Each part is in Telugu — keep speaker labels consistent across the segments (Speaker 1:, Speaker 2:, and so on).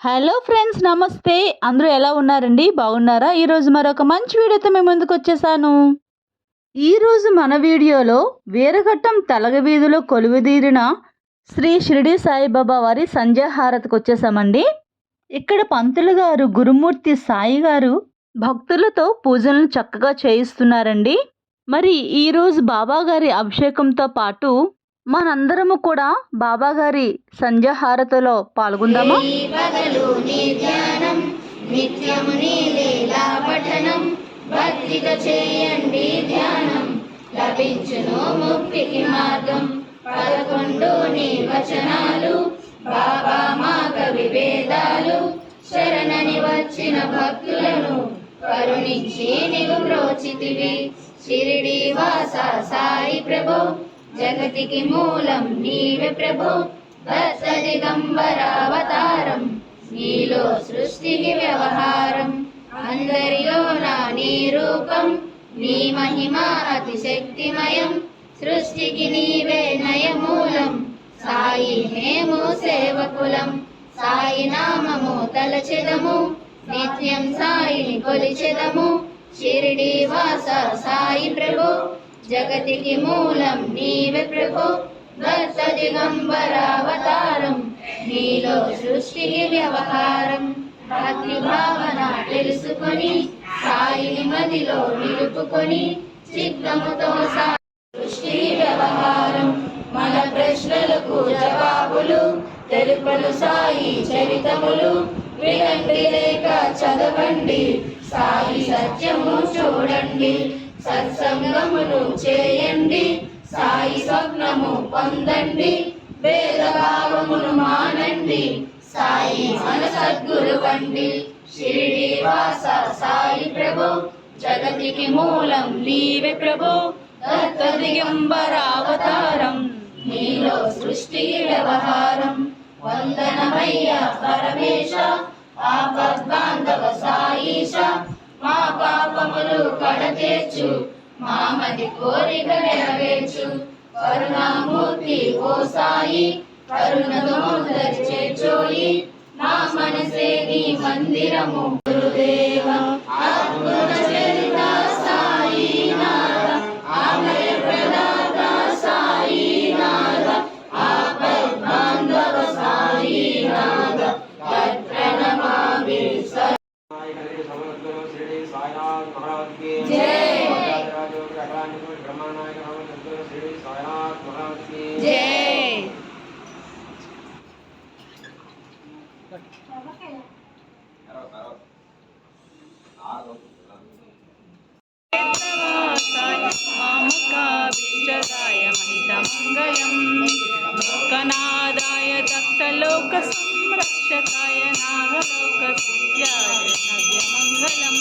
Speaker 1: హలో ఫ్రెండ్స్ నమస్తే. అందరూ ఎలా ఉన్నారండి? బాగున్నారా? ఈరోజు మరొక మంచి వీడియోతో మేము ముందుకు వచ్చేసాను. ఈరోజు మన వీడియోలో వీరఘట్టం తలగ వీధిలో కొలువుదీరిన శ్రీ షిరిడి సాయిబాబా వారి సంధ్యాహారతికి వచ్చేసామండి. ఇక్కడ పంతులు గారు గురుమూర్తి సాయి గారు భక్తులతో పూజలను చక్కగా చేయిస్తున్నారండి. మరి ఈరోజు బాబా గారి అభిషేకంతో పాటు మనందరము కూడా బాబాగారి గారి పాల్గొందామా?
Speaker 2: ధ్యానం పఠనం చేయండి ధ్యానం లభించును ముక్తికి మార్గం. పదకొండు వచనాలు బాబా మా కవి వేదాలు శరణని వచ్చిన భక్తులను కరుణించి నీవు ప్రోచితివి షిరిడి వాస సాయి ప్రభు జగతికి మూలం నీవే ప్రభు. దత్త దిగంబరావతారం నీలో సృష్టికి వ్యవహారం. అందరిలో నా నీ రూపం నీ మహిమ అతి శక్తిమయం సృష్టికి నీవే నయమూలం సాయి మేము సేవకులం. సాయి నామము తలచెదము నిత్యం సాయిని కొలిచెదము. షిరిడి వాస సాయి ప్రభు. జగతికి మూలం నీవే ప్రభు. దత్త దిగంబరావతారం నీలో సృష్టికి వ్యవహారం. భక్తి భావన తెలుసుకొని సాయిని మదిలో నిలుపుకొని చిత్తముతో సృష్టి వ్యవహారం. మన ప్రశ్నలకు జవాబులు తెలుపలు సాయి చరితములు. వినండి లేక చదవండి సాయి సత్యము చూడండి. సత్సంగమును చేయండి. సాయి స్వప్నము పొందండి. భేదభావమును మానండి. సాయి మన సద్గురు వండి షిరిడి వాస సాయి ప్రభు జగతికి మూలం నీవే ప్రభు. దత్త దిగంబరావతారం నీలో సృష్టి వ్యవహారం. వందనమయ్య పరమేశ ఆపద్బాంధవ సాయిష పాపములు కడతీర్చు మామది కోరిక నెరవేర్చు. కరుణామూర్తి ఓ సాయి కరుణతో ముందరి చేర్చోయి మా మనసే నీ మందిరము. గురుదే జై
Speaker 1: మహితమంగళం లోకనాదాయ దత్తలోక సంరక్షకాయ నాగలోక సూర్యాయ నవ్యమంగళం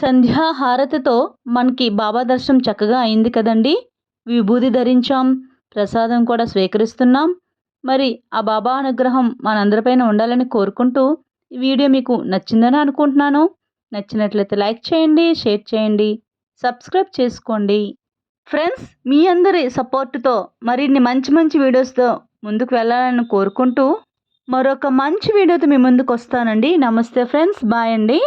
Speaker 1: సంధ్యాహారతితో మనకి బాబా దర్శనం చక్కగా అయింది కదండి. విభూది ధరించాం ప్రసాదం కూడా స్వీకరిస్తున్నాం. మరి ఆ బాబా అనుగ్రహం మనందరిపైన ఉండాలని కోరుకుంటూ ఈ వీడియో మీకు నచ్చిందని అనుకుంటున్నాను. నచ్చినట్లయితే లైక్ చేయండి షేర్ చేయండి సబ్స్క్రైబ్ చేసుకోండి. ఫ్రెండ్స్ మీ అందరి సపోర్టుతో మరిన్ని మంచి మంచి వీడియోస్తో ముందుకు వెళ్ళాలని కోరుకుంటూ మరొక మంచి వీడియోతో మీ ముందుకు వస్తానండి. నమస్తే ఫ్రెండ్స్ బాయ్ అండి.